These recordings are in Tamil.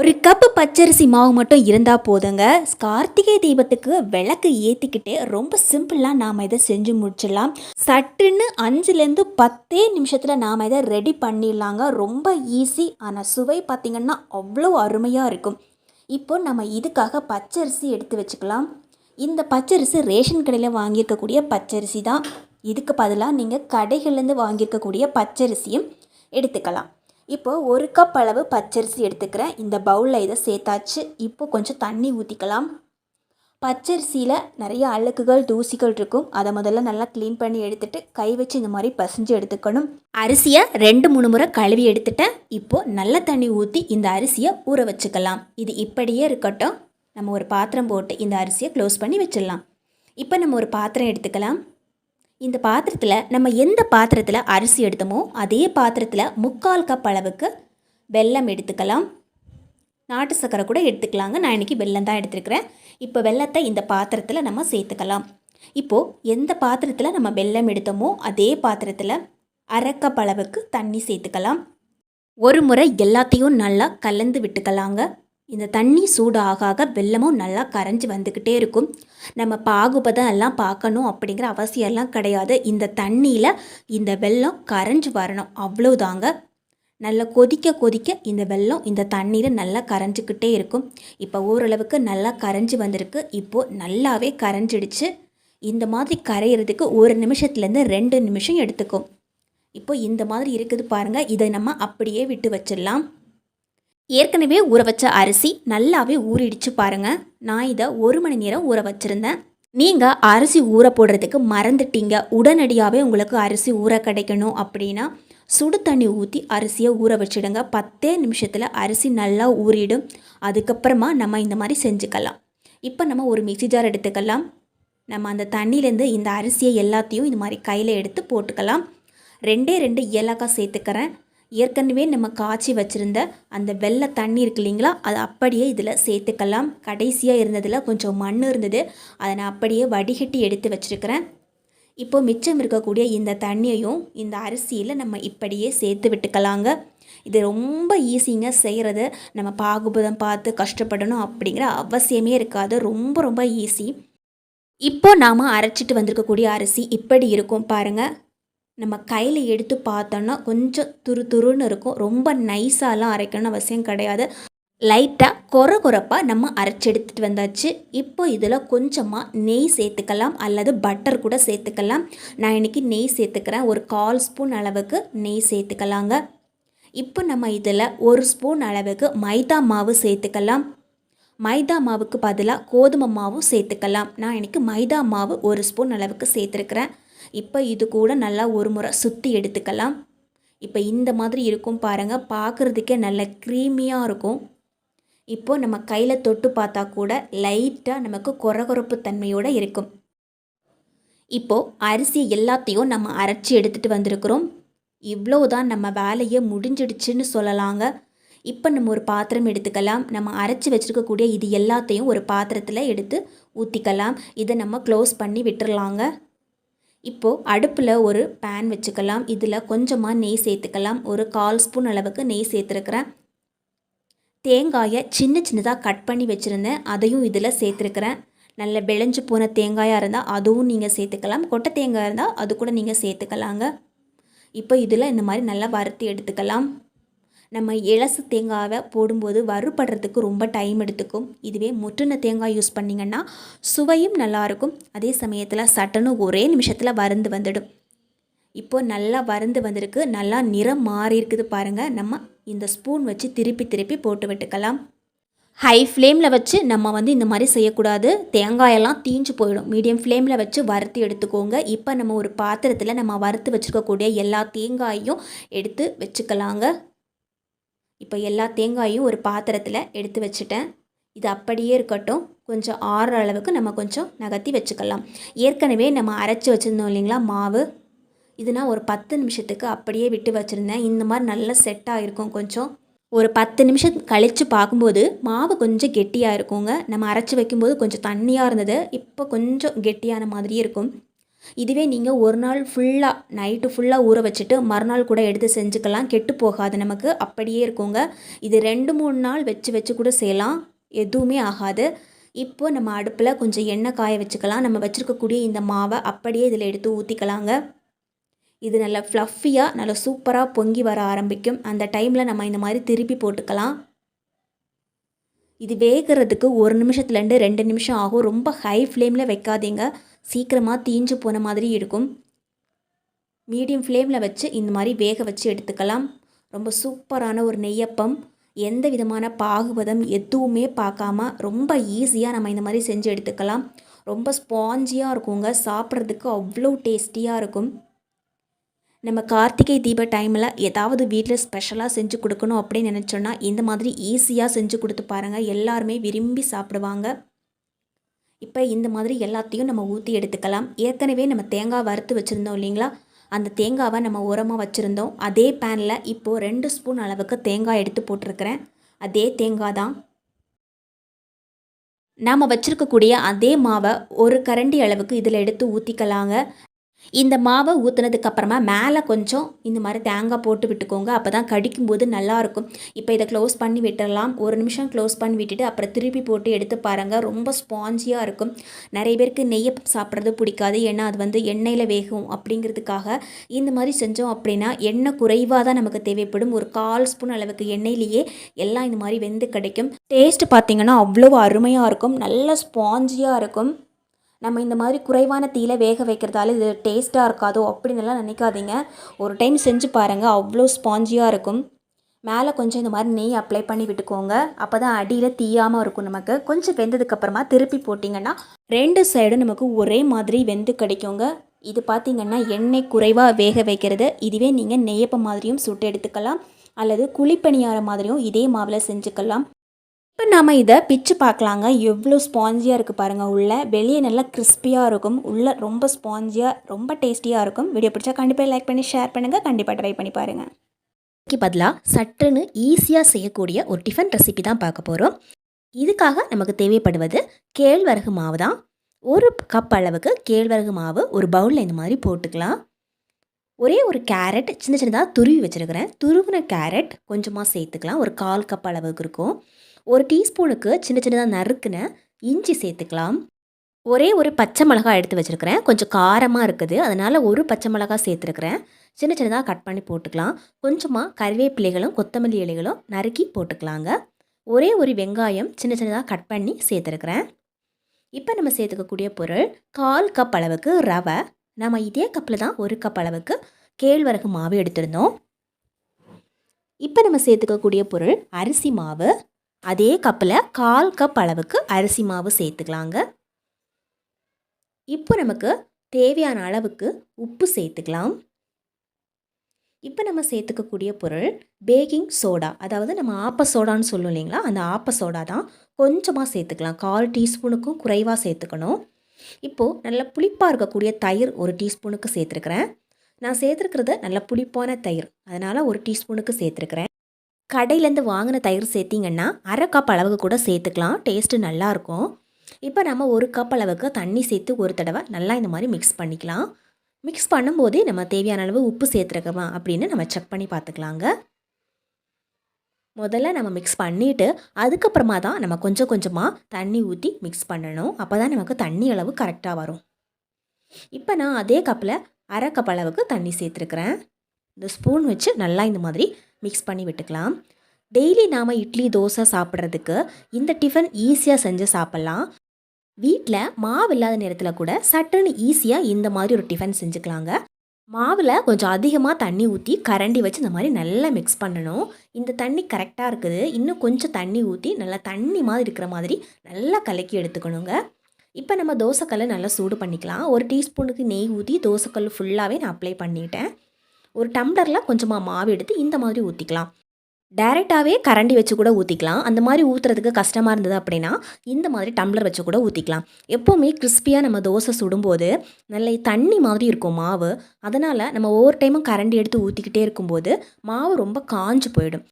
ஒரு கப்பு பச்சரிசி மாவு மட்டும் இருந்தால் போதுங்க. கார்த்திகை தீபத்துக்கு விளக்கு ஏற்றிக்கிட்டே ரொம்ப சிம்பிளாக நாம் இதை செஞ்சு முடிச்சிடலாம். சட்டுன்னு அஞ்சுலேருந்து பத்தே நிமிஷத்தில் நாம் இதை ரெடி பண்ணிடலாங்க. ரொம்ப ஈஸி ஆனால் சுவை பார்த்திங்கன்னா அவ்வளோ அருமையாக இருக்கும். இப்போ நம்ம இதுக்காக பச்சரிசி எடுத்து வச்சுக்கலாம். இந்த பச்சரிசி ரேஷன் கடையில் வாங்கியிருக்கக்கூடிய பச்சரிசி தான். இதுக்கு பதிலாக நீங்கள் கடைகள்லேருந்து வாங்கியிருக்கக்கூடிய பச்சரிசியும் எடுத்துக்கலாம். இப்போ ஒரு கப் அளவு பச்சரிசி எடுத்துக்கிறேன். இந்த பவுலில் இதை சேர்த்தாச்சு. இப்போ கொஞ்சம் தண்ணி ஊற்றிக்கலாம் பச்சரிசியில் நிறைய அழுக்குகள் தூசிகள் இருக்கும். அதை முதல்ல நல்லா க்ளீன் பண்ணி எடுத்துட்டு கை வச்சு இந்த மாதிரி பசஞ்சு எடுத்துக்கணும். அரிசியை ரெண்டு மூணு முறை கழுவி எடுத்துட்டேன். இப்போது நல்ல தண்ணி ஊற்றி இந்த அரிசியை ஊற வச்சுக்கலாம். இது இப்படியே இருக்கட்டும். நம்ம ஒரு பாத்திரம் போட்டு இந்த அரிசியை க்ளோஸ் பண்ணி வச்சிடலாம். இப்போ நம்ம ஒரு பாத்திரம் எடுத்துக்கலாம். இந்த பாத்திரத்தில் நம்ம எந்த பாத்திரத்தில் அரிசி எடுத்தோமோ அதே பாத்திரத்தில் முக்கால் கப் அளவுக்கு வெல்லம் எடுத்துக்கலாம். நாட்டு சக்கரை கூட எடுத்துக்கலாங்க. நான் இன்றைக்கி வெல்லம் தான் எடுத்துருக்கிறேன். இப்போ வெல்லத்தை இந்த பாத்திரத்தில் நம்ம சேர்த்துக்கலாம். இப்போது எந்த பாத்திரத்தில் நம்ம வெல்லம் எடுத்தோமோ அதே பாத்திரத்தில் அரை அளவுக்கு தண்ணி சேர்த்துக்கலாம். ஒரு முறை எல்லாத்தையும் நல்லா கலந்து விட்டுக்கலாங்க. இந்த தண்ணி சூடாக ஆக வெள்ளமும் வெல்லமும் நல்லா கரைஞ்சி வந்துக்கிட்டே இருக்கும். நம்ம பாகுபதம் எல்லாம் பார்க்கணும் அப்படிங்கிற அவசியம்லாம் கிடையாது. இந்த தண்ணியில் இந்த வெல்லம் கரைஞ்சி வரணும். அவ்வளோதாங்க நல்லா கொதிக்க கொதிக்க இந்த வெல்லம் இந்த தண்ணீர் நல்லா கரைஞ்சிக்கிட்டே இருக்கும். இப்போ ஓரளவுக்கு நல்லா கரைஞ்சி வந்திருக்கு. இப்போது நல்லாவே கரைஞ்சிடுச்சு. இந்த மாதிரி கரையிறதுக்கு ஒரு நிமிஷத்துலேருந்து ரெண்டு நிமிஷம் எடுத்துக்கும். இப்போ இந்த மாதிரி இருக்குது பாருங்கள் இதை நம்ம அப்படியே விட்டு வச்சிடலாம். ஏற்கனவே ஊற வச்ச அரிசி நல்லாவே ஊறிடுச்சு பாருங்கள் நான் இதை ஒரு மணி நேரம் ஊற வச்சுருந்தேன். நீங்கள் அரிசி ஊற போடுறதுக்கு மறந்துட்டீங்க. உடனடியாகவே உங்களுக்கு அரிசி ஊற கிடைக்கணும் அப்படின்னா சுடு தண்ணி ஊற்றி அரிசியை ஊற வச்சிடுங்க. பத்தே நிமிஷத்தில் அரிசி நல்லா ஊறிடும். அதுக்கப்புறமா நம்ம இந்த மாதிரி செஞ்சுக்கலாம். இப்போ நம்ம ஒரு மிக்சி ஜார் எடுத்துக்கலாம். நம்ம அந்த தண்ணியிலேருந்து இந்த அரிசியை எல்லாத்தையும் இந்த மாதிரி கையில் எடுத்து போட்டுக்கலாம். ரெண்டே ரெண்டு ஏலக்காய் சேர்த்துக்கிறேன். ஏற்கனவே நம்ம காய்ச்சி வச்சுருந்த அந்த வெள்ளை தண்ணி இருக்கு இல்லைங்களா அதை அப்படியே இதில் சேர்த்துக்கலாம். கடைசியாக இருந்ததில் கொஞ்சம் மண் இருந்தது அதை நான் அப்படியே வடிகட்டி எடுத்து வச்சுருக்கிறேன். இப்போது மிச்சம் இருக்கக்கூடிய இந்த தண்ணியையும் இந்த அரிசியில் நம்ம இப்படியே சேர்த்து விட்டுக்கலாங்க. இது ரொம்ப ஈஸிங்க செய்கிறது நம்ம பாகுபதம் பார்த்து கஷ்டப்படணும் அப்படிங்கிற அவசியமே இருக்காது. ரொம்ப ரொம்ப ஈஸி. இப்போ நாம் அரைச்சிட்டு வந்திருக்கக்கூடிய அரிசி இப்படி இருக்கும் பாருங்கள் நம்ம கையில் எடுத்து பார்த்தோன்னா கொஞ்சம் துரு துருன்னு இருக்கும். ரொம்ப நைஸாலாம் அரைக்கணும்னு அவசியம் கிடையாது. லைட்டாக கொர கொரப்பாக நம்ம அரைச்சி எடுத்துகிட்டு வந்தாச்சு. இப்போ இதில் கொஞ்சமாக நெய் சேர்த்துக்கலாம். அல்லது பட்டர் கூட சேர்த்துக்கலாம். நான் இன்றைக்கி நெய் சேர்த்துக்கிறேன். ஒரு கால் ஸ்பூன் அளவுக்கு நெய் சேர்த்துக்கலாங்க. இப்போ நம்ம இதில் ஒரு ஸ்பூன் அளவுக்கு மைதா மாவு சேர்த்துக்கலாம். மைதா மாவுக்கு பதிலாக கோதுமை மாவும் சேர்த்துக்கலாம். நான் இன்றைக்கி மைதா மாவு ஒரு ஸ்பூன் அளவுக்கு சேர்த்துருக்குறேன். இப்போ இது கூட நல்லா ஒரு முறை சுற்றி எடுத்துக்கலாம். இப்போ இந்த மாதிரி இருக்கும் பாருங்கள் பார்க்குறதுக்கே நல்ல க்ரீமியாக இருக்கும். இப்போது நம்ம கையில் தொட்டு பார்த்தா கூட லைட்டாக நமக்கு குறகுறப்பு தன்மையோடு இருக்கும். இப்போது அரிசி எல்லாத்தையும் நம்ம அரைச்சி எடுத்துகிட்டு வந்திருக்கிறோம். இவ்வளோ தான் நம்ம வேலையை முடிஞ்சிடுச்சுன்னு சொல்லலாங்க. இப்போ நம்ம ஒரு பாத்திரம் எடுத்துக்கலாம். நம்ம அரைச்சி வச்சுருக்கக்கூடிய இது எல்லாத்தையும் ஒரு பாத்திரத்தில் எடுத்து ஊற்றிக்கலாம் இதை நம்ம க்ளோஸ் பண்ணி விட்டுறலாங்க. இப்போது அடுப்பில் ஒரு பேன் வச்சுக்கலாம். இதில் கொஞ்சமாக நெய் சேர்த்துக்கலாம். ஒரு கால் ஸ்பூன் அளவுக்கு நெய் சேர்த்துருக்குறேன். தேங்காயை சின்ன சின்னதாக கட் பண்ணி வச்சுருந்தேன். அதையும் இதில் சேர்த்துருக்குறேன். நல்ல விளைஞ்சு போன தேங்காயாக இருந்தால் அதுவும் நீங்கள் சேர்த்துக்கலாம். கொட்டை தேங்காய் இருந்தால் அது கூட நீங்கள் சேர்த்துக்கலாங்க. இப்போ இதில் இந்த மாதிரி நல்லா வறுத்து எடுத்துக்கலாம். நம்ம இலசு தேங்காவை போடும்போது வறுபடுறதுக்கு ரொம்ப டைம் எடுத்துக்கும். இதுவே முற்றின தேங்காய் யூஸ் பண்ணிங்கன்னா சுவையும் நல்லாயிருக்கும். அதே சமயத்தில் சட்டனும் ஒரே நிமிஷத்தில் வருந்து வந்துடும். இப்போது நல்லா வருந்து வந்திருக்கு. நல்லா நிறம் மாறி இருக்குது பாருங்கள் நம்ம இந்த ஸ்பூன் வச்சு திருப்பி திருப்பி போட்டு விட்டுக்கலாம். ஹை ஃப்ளேமில் வச்சு நம்ம வந்து இந்த மாதிரி செய்யக்கூடாது. தேங்காயெல்லாம் தீஞ்சு போயிடும். மீடியம் ஃப்ளேமில் வச்சு வறுத்து எடுத்துக்கோங்க. இப்போ நம்ம ஒரு பாத்திரத்தில் நம்ம வறுத்து வச்சுருக்கக்கூடிய எல்லா தேங்காயும் எடுத்து வச்சுக்கலாங்க. இப்போ எல்லா தேங்காயும் ஒரு பாத்திரத்தில் எடுத்து வச்சுட்டேன். இது அப்படியே இருக்கட்டும். கொஞ்சம் ஆறுற அளவுக்கு நம்ம கொஞ்சம் நகர்த்தி வச்சுக்கலாம். ஏற்கனவே நம்ம அரைச்சி வச்சுருந்தோம் இல்லைங்களா மாவு? இது நான் ஒரு பத்து நிமிஷத்துக்கு அப்படியே விட்டு வச்சுருந்தேன். இந்த மாதிரி நல்லா செட்டாக இருக்கும் கொஞ்சம். ஒரு பத்து நிமிஷம் கழித்து பார்க்கும்போது மாவு கொஞ்சம் கெட்டியாக இருக்குங்க. நம்ம அரைச்சி வைக்கும்போது கொஞ்சம் தண்ணியாக இருந்தது. இப்போ கொஞ்சம் கெட்டியான மாதிரியே இருக்கும். இதுவே நீங்கள் ஒரு நாள் ஃபுல்லாக நைட்டு ஃபுல்லாக ஊற வச்சுட்டு மறுநாள் கூட எடுத்து செஞ்சுக்கலாம். கெட்டு போகாது நமக்கு. அப்படியே இருக்குங்க. இது ரெண்டு மூணு நாள் வச்சு வச்சு கூட செய்யலாம். எதுவுமே ஆகாது. இப்போ நம்ம அடுப்பில் கொஞ்சம் எண்ணெய் காய வச்சுக்கலாம். நம்ம வச்சுருக்கக்கூடிய இந்த மாவை அப்படியே இதில் எடுத்து ஊற்றிக்கலாங்க இது நல்லா ஃப்ளஃபியாக நல்லா சூப்பராக பொங்கி வர ஆரம்பிக்கும். அந்த டைமில் நம்ம இந்த மாதிரி திருப்பி போட்டுக்கலாம். இது வேகிறதுக்கு ஒரு நிமிஷத்துலேருந்து ரெண்டு நிமிஷம் ஆகும். ரொம்ப ஹை ஃப்ளேமில் வைக்காதீங்க. சீக்கிரமாக தீஞ்சு போன மாதிரி இருக்கும். மீடியம் ஃப்ளேமில் வச்சு இந்த மாதிரி வேக வச்சு எடுத்துக்கலாம். ரொம்ப சூப்பரான ஒரு நெய்யப்பம். எந்த விதமான பாகுபதம் எதுவுமே பார்க்காம ரொம்ப ஈஸியாக நம்ம இந்த மாதிரி செஞ்சு எடுத்துக்கலாம். ரொம்ப ஸ்பாஞ்சியாக இருக்குங்க. சாப்பிட்றதுக்கு அவ்வளோ டேஸ்டியாக இருக்கும். நம்ம கார்த்திகை தீப டைமில் ஏதாவது வீட்டில் ஸ்பெஷலாக செஞ்சு கொடுக்கணும் அப்படின்னு நினச்சோன்னா இந்த மாதிரி ஈஸியாக செஞ்சு கொடுத்து பாருங்கள் எல்லாருமே விரும்பி சாப்பிடுவாங்க. இப்போ இந்த மாதிரி எல்லாத்தையும் நம்ம ஊற்றி எடுத்துக்கலாம். ஏற்கனவே நம்ம தேங்காய் வறுத்து வச்சுருந்தோம் இல்லைங்களா? அந்த தேங்காவை நம்ம உரமாக வச்சுருந்தோம். அதே பேனில் இப்போது ரெண்டு ஸ்பூன் அளவுக்கு தேங்காய் எடுத்து போட்டிருக்கிறேன். அதே தேங்காய் தான். நாம் வச்சுருக்கக்கூடிய அதே மாவை ஒரு கரண்டி அளவுக்கு இதில் எடுத்து ஊற்றிக்கலாங்க இந்த மாவை ஊற்றுனதுக்கு அப்புறமா மேலே கொஞ்சம் இந்த மாதிரி தேங்காய் போட்டு விட்டுக்கோங்க. அப்போ தான் கடிக்கும்போது நல்லாயிருக்கும் இப்போ இதை க்ளோஸ் பண்ணி விட்டுடலாம் ஒரு நிமிஷம் க்ளோஸ் பண்ணி விட்டுட்டு அப்புறம் திருப்பி போட்டு எடுத்து பாருங்கள் ரொம்ப ஸ்பாஞ்சியாக இருக்கும். நிறைய பேருக்கு நெய்யை சாப்பிட்றது பிடிக்காது. ஏன்னா அது வந்து எண்ணெயில் வேகும் அப்படிங்கிறதுக்காக இந்த மாதிரி செஞ்சோம் அப்படின்னா எண்ணெய் குறைவாக தான் நமக்கு தேவைப்படும். ஒரு கால் ஸ்பூன் அளவுக்கு எண்ணெயிலேயே எல்லாம் இந்த மாதிரி வெந்து கிடைக்கும். டேஸ்ட் பார்த்திங்கன்னா அவ்வளோ அருமையாக இருக்கும். நல்ல ஸ்பாஞ்சியாக இருக்கும். நம்ம இந்த மாதிரி குறைவான தீயில வேக வைக்கிறதால இது டேஸ்ட்டாக இருக்காதோ அப்படின்னுலாம் நினைக்காதீங்க. ஒரு டைம் செஞ்சு பாருங்கள் அவ்வளோ ஸ்பாஞ்சியாக இருக்கும். மேலே கொஞ்சம் இந்த மாதிரி நெய் அப்ளை பண்ணி விட்டுக்கோங்க. அப்போ தான் அடியில் தீயாமல் இருக்கும் நமக்கு. கொஞ்சம் வெந்ததுக்கப்புறமா திருப்பி போட்டிங்கன்னா ரெண்டு சைடும் நமக்கு ஒரே மாதிரி வெந்து கிடைக்குங்க. இது பார்த்திங்கன்னா எண்ணெய் குறைவாக வேக வைக்கிறது. இதுவே நீங்கள் நெய்யப்பம் மாதிரியும் சுட்டு எடுத்துக்கலாம். அல்லது குழிப்பணியார மாதிரியும் இதே மாவில் செஞ்சுக்கலாம். இப்போ நம்ம இதை பிச்சு பார்க்கலாங்க. எவ்வளோ ஸ்பாஞ்சியாக இருக்குது பாருங்கள் உள்ளே வெளியே நல்லா கிறிஸ்பியாக இருக்கும். உள்ளே ரொம்ப ஸ்பாஞ்சியாக ரொம்ப டேஸ்டியாக இருக்கும். வீடியோ பிடிச்சா கண்டிப்பாக லைக் பண்ணி ஷேர் பண்ணுங்கள் கண்டிப்பாக ட்ரை பண்ணி பாருங்கள் இதுக்கு பதிலாக சட்டுன்னு ஈஸியாக செய்யக்கூடிய ஒரு டிஃபன் ரெசிபி தான் பார்க்க போகிறோம் இதுக்காக நமக்கு தேவைப்படுவது கேழ்வரகு மாவு தான். ஒரு கப் அளவுக்கு கேழ்வரகு மாவு ஒரு பவுலில் இந்த மாதிரி போட்டுக்கலாம். ஒரே ஒரு கேரட் சின்ன சின்னதாக துருவி வச்சுருக்கிறேன். துருவின கேரட் கொஞ்சமாக சேர்த்துக்கலாம். ஒரு கால் கப் அளவுக்கு இருக்கும். ஒரு டீஸ்பூனுக்கு சின்ன சின்னதாக நறுக்குன இஞ்சி சேர்த்துக்கலாம். ஒரே ஒரு பச்சை மிளகாய் எடுத்து வச்சுருக்கிறேன். கொஞ்சம் காரமாக இருக்குது. அதனால் ஒரு பச்சை மிளகாய் சேர்த்துருக்குறேன். சின்ன சின்னதாக கட் பண்ணி போட்டுக்கலாம். கொஞ்சமாக கருவேப்பிலைகளும் கொத்தமல்லி இலைகளும் நறுக்கி போட்டுக்கலாங்க. ஒரே ஒரு வெங்காயம் சின்ன சின்னதாக கட் பண்ணி சேர்த்துருக்குறேன். இப்போ நம்ம சேர்த்துக்கக்கூடிய பொருள் கால் கப் அளவுக்கு ரவை. நம்ம இதே கப்பில் தான் ஒரு கப் அளவுக்கு கேழ்வரகு மாவு எடுத்திருந்தோம். இப்போ நம்ம சேர்த்துக்கக்கூடிய பொருள் அரிசி மாவு. அதே கப்பில் கால் கப் அளவுக்கு அரிசி மாவு சேர்த்துக்கலாங்க. இப்போ நமக்கு தேவையான அளவுக்கு உப்பு சேர்த்துக்கலாம். இப்போ நம்ம சேர்த்துக்கக்கூடிய பொருள் பேக்கிங் சோடா. அதாவது நம்ம ஆப்ப சோடான்னு சொல்லும் இல்லைங்களா? அந்த ஆப்ப சோடா தான் கொஞ்சமாக சேர்த்துக்கலாம். கால் டீஸ்பூனுக்கும் குறைவாக சேர்த்துக்கணும். இப்போது நல்ல புளிப்பாக இருக்கக்கூடிய தயிர் ஒரு டீஸ்பூனுக்கு சேர்த்துருக்குறேன். நான் சேர்த்துருக்கிறது நல்ல புளிப்பான தயிர். அதனால் ஒரு டீஸ்பூனுக்கு சேர்த்துருக்குறேன். கடையிலேருந்து வாங்கின தயிர் சேர்த்திங்கன்னா அரை கப் அளவுக்கு கூட சேர்த்துக்கலாம். டேஸ்ட்டு நல்லாயிருக்கும். இப்போ நம்ம ஒரு கப் அளவுக்கு தண்ணி சேர்த்து ஒரு தடவை நல்லா இந்த மாதிரி மிக்ஸ் பண்ணிக்கலாம். மிக்ஸ் பண்ணும்போதே நம்ம தேவையான அளவு உப்பு சேர்த்துருக்கோமா அப்படின்னு நம்ம செக் பண்ணி பார்த்துக்கலாங்க. முதல்ல நம்ம மிக்ஸ் பண்ணிவிட்டு அதுக்கப்புறமா தான் நம்ம கொஞ்சம் கொஞ்சமாக தண்ணி ஊற்றி மிக்ஸ் பண்ணணும். அப்போ தான் நமக்கு தண்ணி அளவு கரெக்டாக வரும். இப்போ நான் அதே கப்பில் அரை கப் அளவுக்கு தண்ணி சேர்த்துருக்குறேன். இந்த ஸ்பூன் வச்சு நல்லா இந்த மாதிரி மிக்ஸ் பண்ணி விட்டுக்கலாம். டெய்லி நாம் இட்லி தோசை சாப்பிட்றதுக்கு இந்த டிஃபன் ஈஸியாக செஞ்சு சாப்பிட்லாம். வீட்டில் மாவு இல்லாத நேரத்தில் கூட சட்டுன்னு ஈஸியாக இந்த மாதிரி ஒரு டிஃபன் செஞ்சுக்கலாங்க. மாவில் கொஞ்சம் அதிகமாக தண்ணி ஊற்றி கரண்டி வச்சு இந்த மாதிரி நல்லா மிக்ஸ் பண்ணணும். இந்த தண்ணி கரெக்டாக இருக்குது. இன்னும் கொஞ்சம் தண்ணி ஊற்றி நல்லா தண்ணி மாதிரி இருக்கிற மாதிரி நல்லா கலக்கி எடுத்துக்கணுங்க. இப்போ நம்ம தோசைக்கல்லை நல்லா சூடு பண்ணிக்கலாம். ஒரு டீஸ்பூனுக்கு நெய் ஊற்றி தோசைக்கல் ஃபுல்லாகவே நான் அப்ளை பண்ணிட்டேன். ஒரு டம்ளரில் கொஞ்சமாக மாவு எடுத்து இந்த மாதிரி ஊற்றிக்கலாம் டைரெக்டாகவே கரண்டி வச்சு கூட ஊற்றிக்கலாம் அந்த மாதிரி ஊற்றுறதுக்கு கஷ்டமாக இருந்தது அப்படின்னா இந்த மாதிரி டம்ளர் வச்சு கூட ஊற்றிக்கலாம் எப்போவுமே கிறிஸ்பியாக நம்ம தோசை சுடும்போது நல்ல தண்ணி மாதிரி இருக்கும் மாவு. அதனால் நம்ம ஒவ்வொரு டைமும் கரண்டி எடுத்து ஊற்றிக்கிட்டே இருக்கும்போது மாவு ரொம்ப காஞ்சு போயிடும்.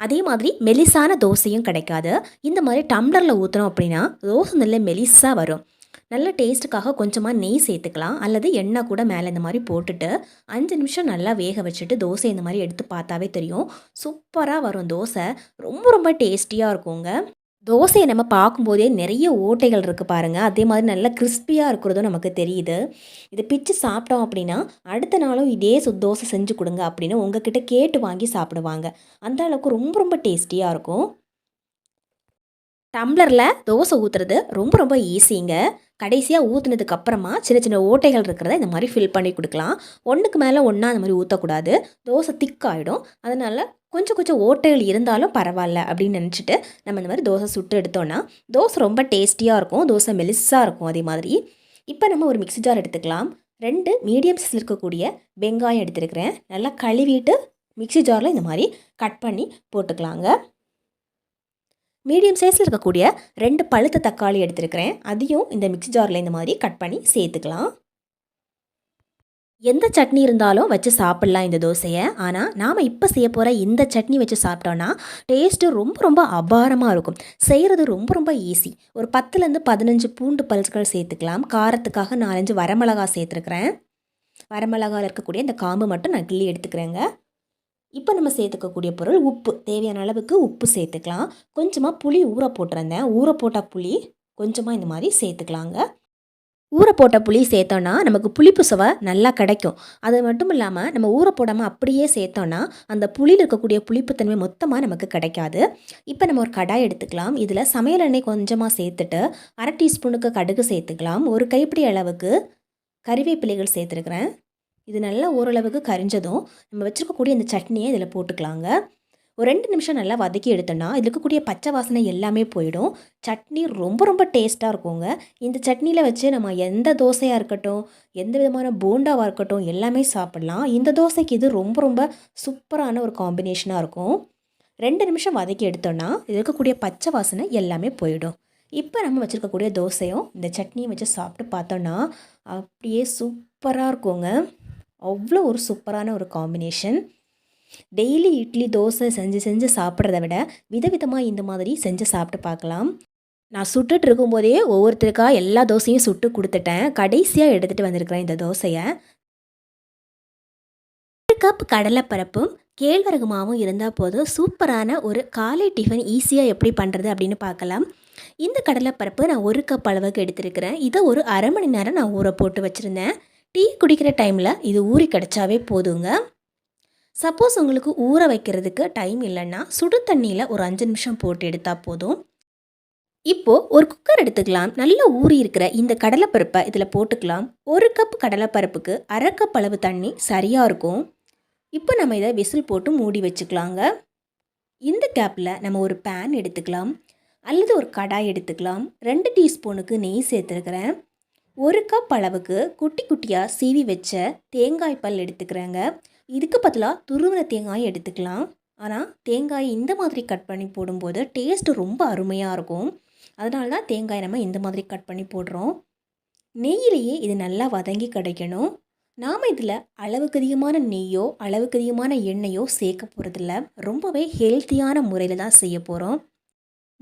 அதே மாதிரி மெலிசான தோசையும் கிடைக்காது. இந்த மாதிரி டம்ளரில் ஊற்றுறோம் அப்படின்னா தோசை நல்ல மெலிசாக வரும். நல்ல டேஸ்ட்டுக்காக கொஞ்சமாக நெய் சேர்த்துக்கலாம். அல்லது எண்ணெய் கூட மேலே இந்த மாதிரி போட்டுட்டு அஞ்சு நிமிஷம் நல்லா வேக வச்சுட்டு தோசை இந்த மாதிரி எடுத்து பார்த்தாவே தெரியும். சூப்பராக வரும் தோசை. ரொம்ப ரொம்ப டேஸ்டியாக இருக்குங்க. தோசையை நம்ம பார்க்கும்போதே நிறைய ஓட்டைகள் இருக்குது பாருங்கள் அதே மாதிரி நல்லா கிறிஸ்பியாக இருக்கிறதும் நமக்கு தெரியுது. இதை பிச்சு சாப்பிட்டோம் அப்படின்னா அடுத்த நாளும் இதே சு தோசை செஞ்சு கொடுங்க அப்படின்னு உங்ககிட்ட கேட்டு வாங்கி சாப்பிடுவாங்க. அந்த அளவுக்கு ரொம்ப ரொம்ப டேஸ்டியாக இருக்கும். டம்ளரில் தோசை ஊற்றுறது ரொம்ப ரொம்ப ஈஸிங்க. கடைசியாக ஊற்றுனதுக்கு அப்புறமா சின்ன சின்ன ஓட்டைகள் இருக்கிறத இந்த மாதிரி ஃபில் பண்ணி கொடுக்கலாம். ஒன்றுக்கு மேலே ஒன்றா அந்த மாதிரி ஊற்றக்கூடாது தோசை திக்காயிடும். அதனால் கொஞ்சம் கொஞ்சம் ஓட்டைகள் இருந்தாலும் பரவாயில்ல அப்படின்னு நினச்சிட்டு நம்ம இந்த மாதிரி தோசை சுட்டு எடுத்தோன்னா தோசை ரொம்ப டேஸ்டியாக இருக்கும். தோசை மெலிஸாக இருக்கும் அதே மாதிரி. இப்போ நம்ம ஒரு மிக்ஸி ஜார் எடுத்துக்கலாம். ரெண்டு மீடியம் சைஸில் இருக்கக்கூடிய வெங்காயம் எடுத்துருக்கிறேன். நல்லா கழுவிட்டு மிக்ஸி ஜாரில் இந்த மாதிரி கட் பண்ணி போட்டுக்கலாங்க. மீடியம் சைஸில் இருக்கக்கூடிய ரெண்டு பழுத்த தக்காளி எடுத்துருக்கிறேன். அதையும் இந்த மிக்ஸி ஜாரில் இந்த மாதிரி கட் பண்ணி சேர்த்துக்கலாம். எந்த சட்னி இருந்தாலும் வச்சு சாப்பிட்லாம் இந்த தோசையை. ஆனால் நாம் இப்போ செய்ய போகிற இந்த சட்னி வச்சு சாப்பிட்டோன்னா டேஸ்ட்டு ரொம்ப ரொம்ப அபாரமாக இருக்கும். செய்கிறது ரொம்ப ரொம்ப ஈஸி ஒரு பத்துலேருந்து பதினஞ்சு பூண்டு பல்ஸ்கள் சேர்த்துக்கலாம். காரத்துக்காக நாலஞ்சு வரமிளகா சேர்த்துருக்குறேன். வரமிளகாவில் இருக்கக்கூடிய இந்த காம்பு மட்டும் நான் கிள்ளி எடுத்துக்கிறேங்க. இப்போ நம்ம சேர்த்துக்கக்கூடிய பொருள் உப்பு. தேவையான அளவுக்கு உப்பு சேர்த்துக்கலாம். கொஞ்சமாக புளி ஊற போட்டிருந்தேன். ஊற போட்ட புளி கொஞ்சமாக இந்த மாதிரி சேர்த்துக்கலாங்க. ஊற போட்ட புளி சேர்த்தோன்னா நமக்கு புளிப்பு சுவை நல்லா கிடைக்கும். அது மட்டும் இல்லாமல் நம்ம ஊற போடாமல் அப்படியே சேர்த்தோன்னா அந்த புளியில் இருக்கக்கூடிய புளிப்புத்தன்மை மொத்தமாக நமக்கு கிடைக்காது. இப்போ நம்ம ஒரு கடாய் எடுத்துக்கலாம். இதில் சமையல் எண்ணெய் கொஞ்சமாக சேர்த்துட்டு அரை டீஸ்பூனுக்கு கடுகு சேர்த்துக்கலாம். ஒரு கைப்பிடி அளவுக்கு கறிவேப்பிலைகள் சேர்த்துருக்குறேன். இது நல்லா ஓரளவுக்கு கரிஞ்சதும் நம்ம வச்சுருக்கக்கூடிய இந்த சட்னியை இதில் போட்டுக்கலாங்க. ஒரு ரெண்டு நிமிஷம் நல்லா வதக்கி எடுத்தோன்னா இதில் இருக்கக்கூடிய பச்சை வாசனை எல்லாமே போயிடும். சட்னி ரொம்ப ரொம்ப டேஸ்ட்டாக இருக்குங்க. இந்த சட்னியில் வச்சு நம்ம எந்த தோசையாக இருக்கட்டும் எந்த விதமான போண்டாவாக இருக்கட்டும் எல்லாமே சாப்பிட்லாம். இந்த தோசைக்கு இது ரொம்ப ரொம்ப சூப்பரான ஒரு காம்பினேஷனாக இருக்கும். ரெண்டு நிமிஷம் வதக்கி எடுத்தோன்னா இதில் இருக்கக்கூடிய பச்சை வாசனை எல்லாமே போயிடும். இப்போ நம்ம வச்சுருக்கக்கூடிய தோசையும் இந்த சட்னியும் வச்சு சாப்பிட்டு பார்த்தோன்னா அப்படியே சூப்பராக இருக்குங்க. அவ்வளோ ஒரு சூப்பரான ஒரு காம்பினேஷன் டெய்லி இட்லி தோசை செஞ்சு செஞ்சு சாப்பிட்றத விட விதவிதமாக இந்த மாதிரி செஞ்சு சாப்பிட்டு பார்க்கலாம். நான் சுட்டுட்டு இருக்கும்போதே ஒவ்வொருத்தருக்காக எல்லா தோசையும் சுட்டு கொடுத்துட்டேன். கடைசியாக எடுத்துகிட்டு வந்திருக்கிறேன் இந்த தோசையை. ஒரு கப் கடலைப்பரப்பும் கேழ்வரகு மாவும் இருந்தால் போதும். சூப்பரான ஒரு காலை டிஃபன் ஈஸியாக எப்படி பண்ணுறது அப்படின்னு பார்க்கலாம். இந்த கடலைப்பரப்பு நான் ஒரு கப் அளவுக்கு எடுத்திருக்கிறேன். இதை ஒரு அரை மணி நேரம் நான் ஊற போட்டு வச்சுருந்தேன். டீ குடிக்கிற டைமில் இது ஊறி கிடச்சாவே போதுங்க. சப்போஸ் உங்களுக்கு ஊற வைக்கிறதுக்கு டைம் இல்லைன்னா சுடு தண்ணியில் ஒரு அஞ்சு நிமிஷம் போட்டு எடுத்தால் போதும். இப்போது ஒரு குக்கர் எடுத்துக்கலாம். நல்லா ஊறி இருக்கிற இந்த கடலைப்பருப்பை இதில் போட்டுக்கலாம். ஒரு கப் கடலைப்பருப்புக்கு அரை கப் அளவு தண்ணி சரியாக இருக்கும். இப்போ நம்ம இதை விசில் போட்டு மூடி வச்சுக்கலாங்க. இந்த கேப்பில் நம்ம ஒரு பேன் எடுத்துக்கலாம். அல்லது ஒரு கடாய் எடுத்துக்கலாம். ரெண்டு டீஸ்பூனுக்கு நெய் சேர்த்துருக்கிறேன். ஒரு கப் அளவுக்கு குட்டி குட்டியாக சீவி வச்ச தேங்காய் பல் எடுத்துக்கிறேங்க. இதுக்கு பதிலாக துருவின தேங்காய் எடுத்துக்கலாம். ஆனால் தேங்காய் இந்த மாதிரி கட் பண்ணி போடும்போது டேஸ்ட்டு ரொம்ப அருமையாக இருக்கும். அதனால தான் தேங்காய் நம்ம இந்த மாதிரி கட் பண்ணி போடுறோம். நெய்யிலேயே இது நல்லா வதங்கி கிடைக்கணும். நாம் இதில் அளவுக்கு அதிகமான நெய்யோ அளவுக்கு அதிகமான எண்ணெயோ சேர்க்க போகிறதில்ல ரொம்பவே ஹெல்த்தியான முறையில் தான் செய்ய போகிறோம்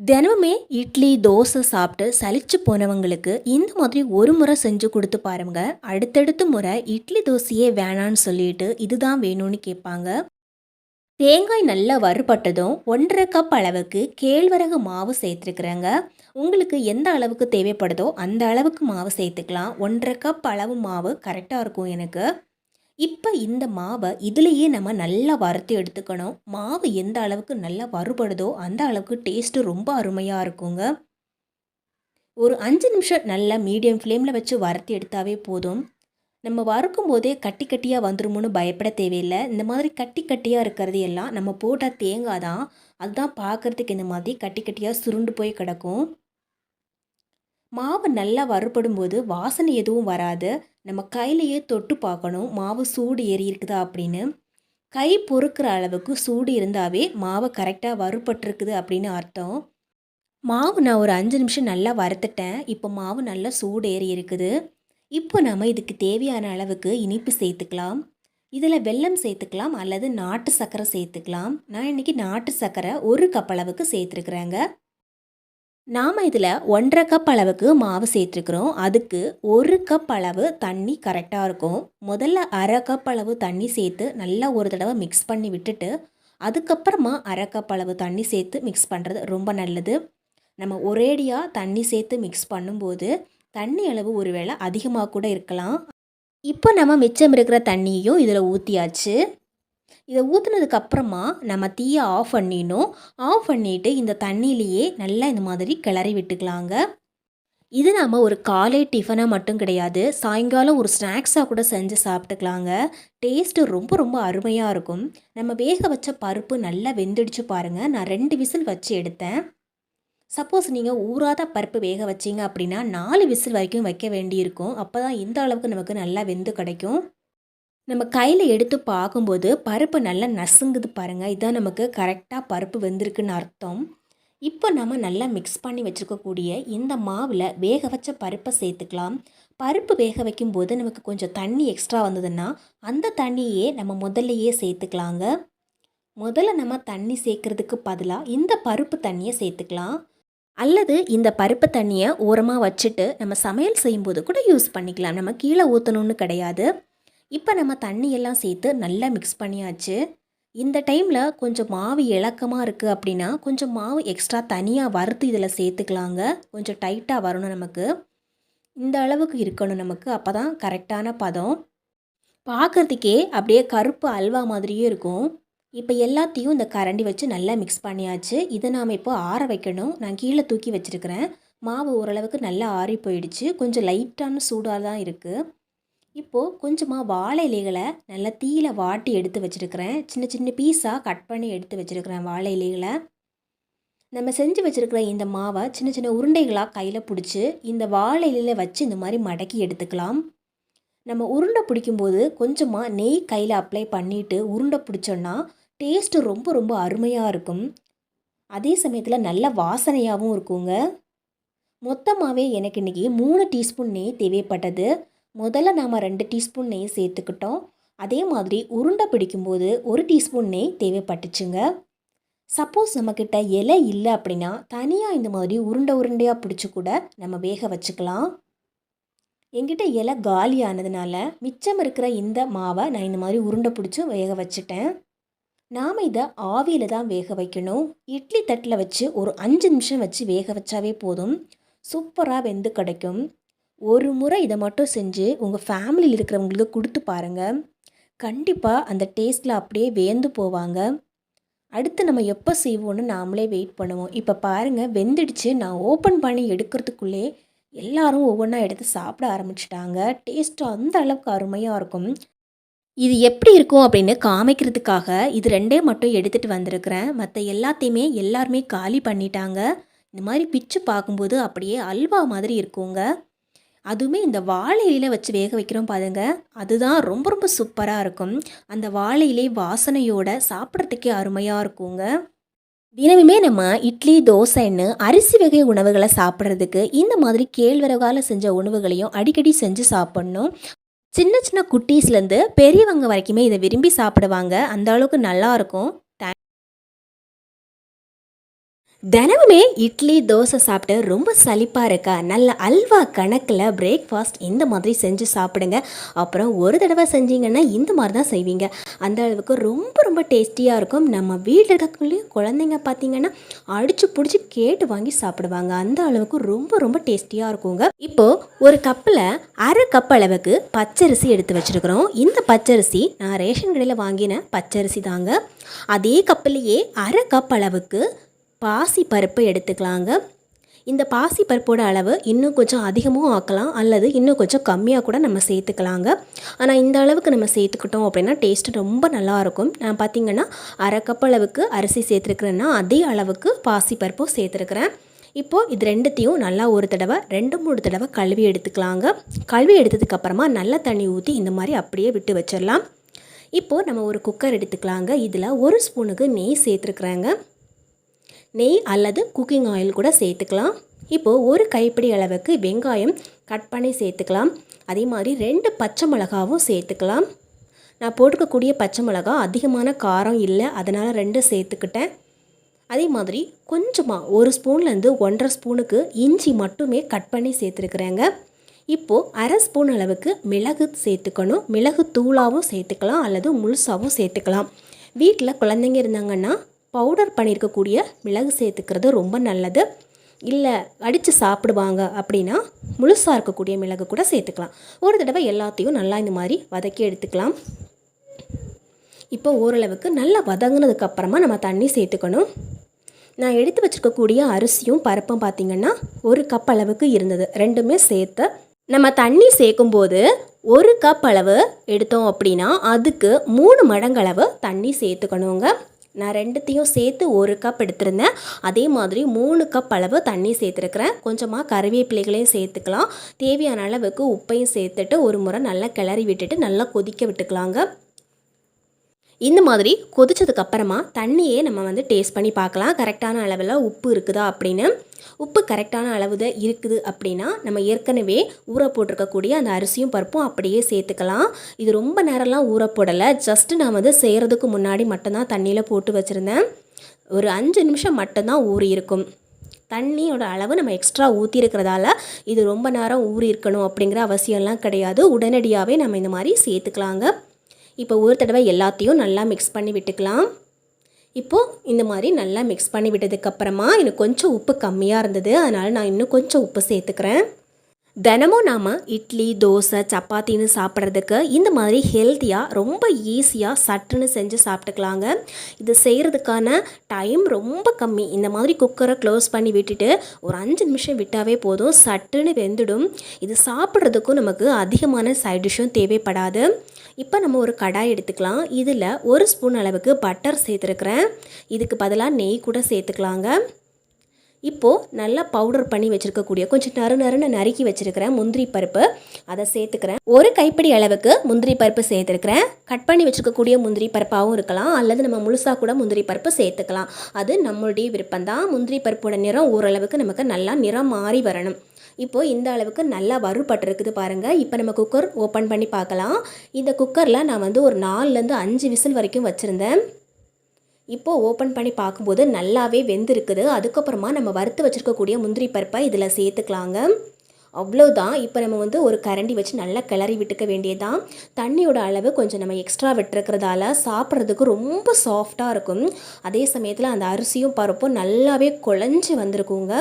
தினமுமே இட்லி தோசை சாப்பிட்டு சலிச்சு போனவங்களுக்கு இந்த மாதிரி ஒரு முறை செஞ்சு கொடுத்து பாருங்க. அடுத்தடுத்த முறை இட்லி தோசையே வேணான்னு சொல்லிட்டு இதுதான் வேணும்னு கேட்பாங்க. தேங்காய் நல்லா வறுபட்டதும் ஒன்றரை கப் அளவுக்கு கேழ்வரகு மாவு சேர்த்துருக்குறேங்க. உங்களுக்கு எந்த அளவுக்கு தேவைப்படுதோ அந்த அளவுக்கு மாவு சேர்த்துக்கலாம். ஒன்றரை கப் அளவு மாவு கரெக்டாக இருக்கும் எனக்கு. இப்போ இந்த மாவை இதுலேயே நம்ம நல்லா வறுத்து எடுத்துக்கணும். மாவு எந்த அளவுக்கு நல்லா வறுபடுதோ அந்த அளவுக்கு டேஸ்ட்டு ரொம்ப அருமையாக இருக்குங்க. ஒரு அஞ்சு நிமிஷம் நல்லா மீடியம் ஃப்ளேமில் வச்சு வறுத்து எடுத்தாவே போதும். நம்ம வறுக்கும் போதே கட்டி கட்டியாக வந்துருமோன்னு பயப்பட தேவையில்லை. இந்த மாதிரி கட்டி கட்டியாக இருக்கிறது எல்லாம் நம்ம போட்டால் தேங்காய் தான். அதுதான் பார்க்குறதுக்கு இந்த மாதிரி கட்டி கட்டியாக சுருண்டு போய் கிடக்கும். மாவு நல்லா வறுபடும் போது வாசனை எதுவும் வராது. நம்ம கையிலையே தொட்டு பார்க்கணும். மாவு சூடு ஏறி இருக்குதா அப்படின்னு. கை பொறுக்கிற அளவுக்கு சூடு இருந்தாவே மாவை கரெக்டாக வறுபட்டுருக்குது அப்படின்னு அர்த்தம். மாவு நான் ஒரு அஞ்சு நிமிஷம் நல்லா வறுத்துட்டேன். இப்போ மாவு நல்லா சூடு ஏறி இருக்குது. இப்போ நம்ம இதுக்கு தேவையான அளவுக்கு இனிப்பு சேர்த்துக்கலாம். இதில் வெல்லம் சேர்த்துக்கலாம் அல்லது நாட்டு சர்க்கரை சேர்த்துக்கலாம். நான் இன்றைக்கி நாட்டு சர்க்கரை ஒரு கப் அளவுக்கு சேர்த்துருக்குறேங்க. நாம் இதில் ஒன்றரை கப் அளவுக்கு மாவு சேர்த்துருக்குறோம். அதுக்கு ஒரு கப் அளவு தண்ணி கரெக்டாக இருக்கும். முதல்ல அரை கப் அளவு தண்ணி சேர்த்து நல்லா ஒரு தடவை மிக்ஸ் பண்ணி விட்டுட்டு அதுக்கப்புறமா அரை கப் அளவு தண்ணி சேர்த்து மிக்ஸ் பண்ணுறது ரொம்ப நல்லது. நம்ம ஒரேடியாக தண்ணி சேர்த்து மிக்ஸ் பண்ணும்போது தண்ணி அளவு ஒருவேளை அதிகமாக கூட இருக்கலாம். இப்போ நம்ம மிச்சம் இருக்கிற தண்ணியும் இதில் ஊற்றியாச்சு இதை ஊற்றுனதுக்கு அப்புறமா நம்ம தீயை ஆஃப் பண்ணிடணும். ஆஃப் பண்ணிவிட்டு இந்த தண்ணியிலேயே நல்லா இந்த மாதிரி கிளறி விட்டுக்கலாங்க. இது நாம் ஒரு காலை டிஃபனாக மட்டும் கிடையாது சாயங்காலம் ஒரு ஸ்நாக்ஸாக கூட செஞ்சு சாப்பிட்டுக்கலாங்க. டேஸ்ட்டு ரொம்ப ரொம்ப அருமையாக இருக்கும். நம்ம வேக வச்ச பருப்பு நல்லா வெந்துடிச்சு பாருங்கள் நான் ரெண்டு விசில் வச்சு எடுத்தேன். சப்போஸ் நீங்கள் ஊறாத பருப்பு வேக வச்சீங்க அப்படின்னா நாலு விசில் வரைக்கும் வைக்க வேண்டியிருக்கும். அப்போ தான் இந்த அளவுக்கு நமக்கு நல்லா வெந்து கிடைக்கும். நம்ம கையில் எடுத்து பார்க்கும்போது பருப்பு நல்லா நசுங்குது பாருங்கள் இதான் நமக்கு கரெக்டாக பருப்பு வெந்திருக்குன்னு அர்த்தம். இப்போ நம்ம நல்லா மிக்ஸ் பண்ணி வச்சுருக்கக்கூடிய இந்த மாவில் வேக வச்ச பருப்பை சேர்த்துக்கலாம். பருப்பு வேக வைக்கும்போது நமக்கு கொஞ்சம் தண்ணி எக்ஸ்ட்ரா வந்ததுன்னா அந்த தண்ணியே நம்ம முதல்லையே சேர்த்துக்கலாங்க. முதல்ல நம்ம தண்ணி சேர்க்குறதுக்கு பதிலாக இந்த பருப்பு தண்ணியை சேர்த்துக்கலாம். அல்லது இந்த பருப்பு தண்ணியை ஓரமாக வச்சுட்டு நம்ம சமையல் செய்யும்போது கூட யூஸ் பண்ணிக்கலாம். நம்ம கீழே ஊற்றணும்னு கிடையாது. இப்போ நம்ம தண்ணியெல்லாம் சேர்த்து நல்லா மிக்ஸ் பண்ணியாச்சு. இந்த டைமில் கொஞ்சம் மாவு இலக்கமாக இருக்குது அப்படின்னா கொஞ்சம் மாவு எக்ஸ்ட்ரா தனியாக வறுத்து இதில் சேர்த்துக்கலாங்க. கொஞ்சம் டைட்டாக வரணும் நமக்கு. இந்த அளவுக்கு இருக்கணும் நமக்கு. அப்போ தான் கரெக்டான பதம். பார்க்குறதுக்கே அப்படியே கருப்பு அல்வா மாதிரியே இருக்கும். இப்போ எல்லாத்தையும் இந்த கரண்டி வச்சு நல்லா மிக்ஸ் பண்ணியாச்சு. இதை நாம் இப்போ ஆற வைக்கணும். நான் கீழே தூக்கி வச்சுருக்கிறேன். மாவு ஓரளவுக்கு நல்லா ஆறி போயிடுச்சு. கொஞ்சம் லைட்டான சூடாக தான் இருக்குது இப்போது கொஞ்சமாக வாழை இலைகளை நல்லா தீயில வாட்டி எடுத்து வச்சுருக்கிறேன். சின்ன சின்ன பீஸாக கட் பண்ணி எடுத்து வச்சுருக்கிறேன் வாழை இலைகளை. நம்ம செஞ்சு வச்சுருக்கிற இந்த மாவை சின்ன சின்ன உருண்டைகளாக கையில் பிடிச்சி இந்த வாழை இலையில் வச்சு இந்த மாதிரி மடக்கி எடுத்துக்கலாம். நம்ம உருண்டை பிடிக்கும்போது கொஞ்சமாக நெய் கையில் அப்ளை பண்ணிவிட்டு உருண்டை பிடிச்சோன்னா டேஸ்ட்டு ரொம்ப ரொம்ப அருமையாக இருக்கும். அதே சமயத்தில் நல்ல வாசனையாகவும் இருக்குங்க. மொத்தமாகவே எனக்கு இன்றைக்கி மூணு டீஸ்பூன் நெய் தேவைப்பட்டது. முதல்ல நாம் ரெண்டு டீஸ்பூன் நெய் சேர்த்துக்கிட்டோம். அதே மாதிரி உருண்டை பிடிக்கும்போது ஒரு டீஸ்பூன் நெய் தேவைப்பட்டுச்சுங்க. சப்போஸ் நம்மக்கிட்ட இலை இல்லை அப்படின்னா தனியாக இந்த மாதிரி உருண்டை உருண்டையாக பிடிச்சி கூட நம்ம வேக வச்சுக்கலாம். என்கிட்ட இலை காலி ஆனதுனால மிச்சம் இருக்கிற இந்த மாவை நான் இந்த மாதிரி உருண்டை பிடிச்சி வேக வச்சுட்டேன். நாம் இதை ஆவியில் தான் வேக வைக்கணும். இட்லி தட்டில் வச்சு ஒரு அஞ்சு நிமிஷம் வச்சு வேக வச்சாவே போதும். சூப்பராக வெந்து கிடைக்கும். ஒரு முறை இதை மட்டும் செஞ்சு உங்கள் ஃபேமிலியில் இருக்கிறவங்களுக்கு கொடுத்து பாருங்கள் கண்டிப்பாக அந்த டேஸ்ட்டில் அப்படியே வேந்து போவாங்க. அடுத்து நம்ம எப்போ செய்வோன்னு நாமளே வெயிட் பண்ணுவோம். இப்போ பாருங்கள் வெந்துடுச்சு. நான் ஓப்பன் பண்ணி எடுக்கிறதுக்குள்ளே எல்லாரும் ஒவ்வொன்றா எடுத்து சாப்பிட ஆரம்பிச்சிட்டாங்க. டேஸ்ட்டு அந்த அளவுக்கு அருமையாக இருக்கும். இது எப்படி இருக்கும் அப்படின்னு காமிக்கிறதுக்காக இது ரெண்டே மட்டும் எடுத்துகிட்டு வந்திருக்கிறேன். மற்ற எல்லாத்தையுமே எல்லாருமே காலி பண்ணிட்டாங்க. இந்த மாதிரி பிச்சு பார்க்கும்போது அப்படியே அல்வா மாதிரி இருக்குங்க. அதுவுமே இந்த வாழை இலையில வச்சு வேக வைக்கிறோம் பாருங்க. அதுதான் ரொம்ப ரொம்ப சூப்பராக இருக்கும். அந்த வாழை இலை வாசனையோட சாப்பிட்றதுக்கே அருமையாக இருக்குங்க. தினமுமே நம்ம இட்லி தோசைன்னு அரிசி வகை உணவுகளை சாப்பிட்றதுக்கு இந்த மாதிரி கேழ்வரகால செஞ்ச உணவுகளையும் அடிக்கடி செஞ்சு சாப்பிட்ணும். சின்ன சின்ன குட்டீஸ்லேருந்து பெரியவங்க வரைக்குமே இதை விரும்பி சாப்பிடுவாங்க. அந்த அளவுக்கு நல்லாயிருக்கும் தினமுமே இட்லி தோசை சாப்பிட்டு ரொம்ப சலிப்பாக இருக்கா நல்ல அல்வா கணக்கில் பிரேக்ஃபாஸ்ட் இந்த மாதிரி செஞ்சு சாப்பிடுங்க. அப்புறம் ஒரு தடவை செஞ்சீங்கன்னா இந்த மாதிரி தான் செய்வீங்க. அந்த அளவுக்கு ரொம்ப ரொம்ப டேஸ்டியாக இருக்கும். நம்ம வீட்டில் இருக்கக்குள்ளேயும் குழந்தைங்க பார்த்தீங்கன்னா அடித்து பிடிச்சி கேட்டு வாங்கி சாப்பிடுவாங்க. அந்த அளவுக்கு ரொம்ப ரொம்ப டேஸ்டியாக இருக்குங்க. இப்போது ஒரு கப்பில் அரை கப் அளவுக்கு பச்சரிசி எடுத்து வச்சுருக்குறோம். இந்த பச்சரிசி நான் ரேஷன் கடையில் வாங்கின பச்சரிசி தாங்க. அதே கப்பிலேயே அரை கப் அளவுக்கு பாசி பருப்பு எடுத்துக்கலாங்க. இந்த பாசி பருப்போட அளவு இன்னும் கொஞ்சம் அதிகமும் ஆக்கலாம் அல்லது இன்னும் கொஞ்சம் கம்மியாக கூட நம்ம சேர்த்துக்கலாங்க. ஆனால் இந்த அளவுக்கு நம்ம சேர்த்துக்கிட்டோம் அப்படின்னா டேஸ்ட்டு ரொம்ப நல்லாயிருக்கும் நான் பார்த்திங்கன்னா அரை கப் அளவுக்கு அரிசி சேர்த்துருக்குறேன்னா அதே அளவுக்கு பாசி பருப்பும் சேர்த்துருக்குறேன். இப்போது இது ரெண்டுத்தையும் நல்லா ஒரு தடவை ரெண்டு மூணு தடவை கழுவி எடுத்துக்கலாங்க. கழுவி எடுத்ததுக்கப்புறமா நல்ல தண்ணி ஊற்றி இந்த மாதிரி அப்படியே விட்டு வச்சிடலாம். இப்போது நம்ம ஒரு குக்கர் எடுத்துக்கலாங்க. இதில் ஒரு ஸ்பூனுக்கு நெய் சேர்த்துருக்குறாங்க. நெய் அல்லது குக்கிங் ஆயில் கூட சேர்த்துக்கலாம். இப்போது ஒரு கைப்பிடி அளவுக்கு வெங்காயம் கட் பண்ணி சேர்த்துக்கலாம். அதே மாதிரி ரெண்டு பச்சை மிளகாவும் சேர்த்துக்கலாம். நான் போட்டுக்கக்கூடிய பச்சை மிளகா அதிகமான காரம் இல்லை அதனால் ரெண்டு சேர்த்துக்கிட்டேன். அதே மாதிரி கொஞ்சமாக ஒரு ஸ்பூன்லேருந்து ஒன்றரை ஸ்பூனுக்கு இஞ்சி மட்டுமே கட் பண்ணி சேர்த்துருக்குறேங்க. இப்போது அரை ஸ்பூன் அளவுக்கு மிளகு சேர்த்துக்கணும். மிளகு தூளாகவும் சேர்த்துக்கலாம் அல்லது முழுசாகவும் சேர்த்துக்கலாம். வீட்டில் குழந்தைங்க இருந்தாங்கன்னா பவுடர் பண்ணியிருக்கக்கூடிய மிளகு சேர்த்துக்கிறது ரொம்ப நல்லது. இல்லை அடித்து சாப்பிடுவாங்க அப்படின்னா முழுசாக இருக்கக்கூடிய மிளகு கூட சேர்த்துக்கலாம். ஒரு தடவை எல்லாத்தையும் நல்லா இந்த மாதிரி வதக்கி எடுத்துக்கலாம். இப்போ ஓரளவுக்கு நல்லா வதங்கினதுக்கப்புறமா நம்ம தண்ணி சேர்த்துக்கணும். நான் எடுத்து வச்சுருக்கக்கூடிய அரிசியும் பருப்பும் பார்த்திங்கன்னா ஒரு கப் அளவுக்கு இருந்தது. ரெண்டுமே சேர்த்து நம்ம தண்ணி சேர்க்கும்போது ஒரு கப் அளவு எடுத்தோம் அப்படின்னா அதுக்கு மூணு மடங்களவு தண்ணி சேர்த்துக்கணுங்க. நான் ரெண்டுத்தையும் சேர்த்து ஒரு கப் எடுத்திருந்தேன். அதே மாதிரி மூணு கப் அளவு தண்ணி சேர்த்துருக்குறேன். கொஞ்சமாக கருவேப்பிலைகளையும் சேர்த்துக்கலாம். தேவையான அளவுக்கு உப்பையும் சேர்த்துட்டு ஒரு முறை நல்லா கிளறி விட்டுட்டு நல்லா கொதிக்க விட்டுக்கலாங்க. இந்த மாதிரி கொதிச்சதுக்கப்புறமா தண்ணியே நம்ம வந்து டேஸ்ட் பண்ணி பார்க்கலாம். கரெக்டான அளவில் உப்பு இருக்குதா அப்படின்னு. உப்பு கரெக்டான அளவு தான் இருக்குது அப்படின்னா நம்ம ஏற்கனவே ஊற போட்டிருக்கக்கூடிய அந்த அரிசியும் பருப்பும் அப்படியே சேர்த்துக்கலாம். இது ரொம்ப நேரம்லாம் ஊற போடலை. ஜஸ்ட்டு நான் வந்து செய்கிறதுக்கு முன்னாடி மட்டும்தான் தண்ணியில் போட்டு வச்சுருந்தேன். ஒரு அஞ்சு நிமிஷம் மட்டும்தான் ஊறி இருக்கும். தண்ணியோட அளவு நம்ம எக்ஸ்ட்ரா ஊற்றிருக்கிறதால இது ரொம்ப நேரம் ஊறி இருக்கணும் அப்படிங்கிற அவசியம்லாம் கிடையாது. உடனடியாகவே நம்ம இந்த மாதிரி சேர்த்துக்கலாங்க. இப்போ ஒரு தடவை எல்லாத்தையும் நல்லா மிக்ஸ் பண்ணி விட்டுக்கலாம். இப்போது இந்த மாதிரி நல்லா மிக்ஸ் பண்ணி விட்டதுக்கப்புறமா எனக்கு கொஞ்சம் உப்பு கம்மியாக இருந்தது. அதனால் நான் இன்னும் கொஞ்சம் உப்பு சேர்த்துக்கிறேன். தினமும் நாம் இட்லி தோசை சப்பாத்தின்னு சாப்பிட்றதுக்கு இந்த மாதிரி ஹெல்த்தியாக ரொம்ப ஈஸியாக சட்டுன்னு செஞ்சு சாப்பிட்டுக்கலாங்க. இது செய்கிறதுக்கான டைம் ரொம்ப கம்மி. இந்த மாதிரி குக்கரை க்ளோஸ் பண்ணி விட்டுட்டு ஒரு அஞ்சு நிமிஷம் விட்டாவே போதும். சட்டுன்னு வெந்துடும். இது சாப்பிட்றதுக்கும் நமக்கு அதிகமான சைட் டிஷ்ஷும் தேவைப்படாது. இப்போ நம்ம ஒரு கடாய் எடுத்துக்கலாம். இதில் ஒரு ஸ்பூன் அளவுக்கு பட்டர் சேர்த்துருக்குறேன். இதுக்கு பதிலாக நெய் கூட சேர்த்துக்கலாங்க. இப்போது நல்லா பவுடர் பண்ணி வச்சுருக்கக்கூடிய கொஞ்சம் நறு நறுன்னு நறுக்கி வச்சுருக்கிறேன் முந்திரி பருப்பு. அதை சேர்த்துக்கிறேன். ஒரு கைப்பிடி அளவுக்கு முந்திரி பருப்பு சேர்த்துருக்கிறேன். கட் பண்ணி வச்சுருக்கக்கூடிய முந்திரி பருப்பாகவும் இருக்கலாம். அல்லது நம்ம முழுசாக கூட முந்திரி பருப்பு சேர்த்துக்கலாம். அது நம்மளுடைய விருப்பம்தான். முந்திரி பருப்போட நிறம் ஓரளவுக்கு நமக்கு நல்லா நிறம் மாறி வரணும். இப்போது இந்த அளவுக்கு நல்லா வறுபட்டிருக்குது பாருங்கள் இப்போ நம்ம குக்கர் ஓப்பன் பண்ணி பார்க்கலாம். இந்த குக்கரில் நான் வந்து ஒரு நாலுலேருந்து அஞ்சு விசில் வரைக்கும் வச்சுருந்தேன். இப்போது ஓப்பன் பண்ணி பார்க்கும்போது நல்லாவே வெந்திருக்குது. அதுக்கப்புறமா நம்ம வறுத்து வச்சுருக்கக்கூடிய முந்திரி பருப்பை இதில் சேர்த்துக்கலாங்க. அவ்வளோதான் இப்போ நம்ம வந்து ஒரு கரண்டி வச்சு நல்லா கிளறி விட்டுக்க வேண்டியதான் தண்ணியோட அளவு கொஞ்சம் நம்ம எக்ஸ்ட்ரா விட்டுருக்கிறதால சாப்பிட்றதுக்கு ரொம்ப சாஃப்டாக இருக்கும். அதே சமயத்தில் அந்த அரிசியும் பருப்பும் நல்லாவே குழஞ்சி வந்திருக்குங்க.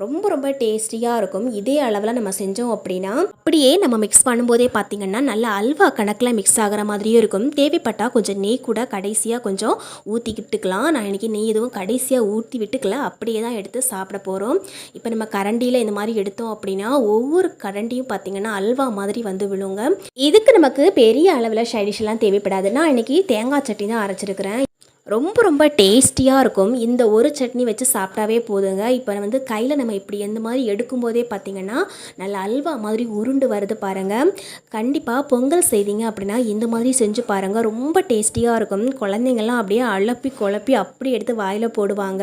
ரொம்ப ரொம்ப டேஸ்டியாக இருக்கும். இதே அளவில் நம்ம செஞ்சோம் அப்படின்னா அப்படியே நம்ம மிக்ஸ் பண்ணும்போதே பார்த்திங்கன்னா நல்ல அல்வா கணக்கில் மிக்ஸ் ஆகிற மாதிரியும் இருக்கும். தேவைப்பட்டால் கொஞ்சம் நெய் கூட கடைசியாக கொஞ்சம் ஊற்றிக்கிட்டுக்கலாம் நான் இன்றைக்கி நெய் எதுவும் கடைசியாக ஊற்றி விட்டுக்கல. அப்படியே தான் எடுத்து சாப்பிட போகிறோம் இப்போ நம்ம கரண்டியில் இந்த மாதிரி எடுத்தோம் அப்படின்னா ஒவ்வொரு கரண்டியும் பார்த்திங்கன்னா அல்வா மாதிரி வந்து விழுங்க. இதுக்கு நமக்கு பெரிய அளவில் ஷைடிஷ்லாம் தேவைப்படாது. நான் இன்றைக்கி தேங்காய் சட்னி தான் அரைச்சிருக்கிறேன். ரொம்ப ரொம்ப டேஸ்டியாக இருக்கும். இந்த ஒரு சட்னி வச்சு சாப்பிட்டாவே போதுங்க. இப்போ வந்து கையில் நம்ம இப்படி எந்த மாதிரி எடுக்கும்போதே பார்த்திங்கன்னா நல்ல அல்வா மாதிரி உருண்டு வருது பாருங்கள் கண்டிப்பாக பொங்கல் செய்தீங்க அப்படின்னா இந்த மாதிரி செஞ்சு பாருங்கள் ரொம்ப டேஸ்டியாக இருக்கும். குழந்தைங்கள்லாம் அப்படியே அழப்பி குழப்பி அப்படி எடுத்து வாயில் போடுவாங்க.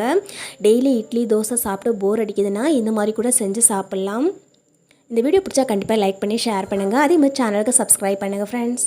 டெய்லி இட்லி தோசை சாப்பிட்டு போர் அடிக்குதுன்னா இந்த மாதிரி கூட செஞ்சு சாப்பிட்லாம். இந்த வீடியோ பிடிச்சா கண்டிப்பாக லைக் பண்ணி ஷேர் பண்ணுங்கள் அதே மாதிரி சேனலுக்கு சப்ஸ்கிரைப் பண்ணுங்கள் ஃப்ரெண்ட்ஸ்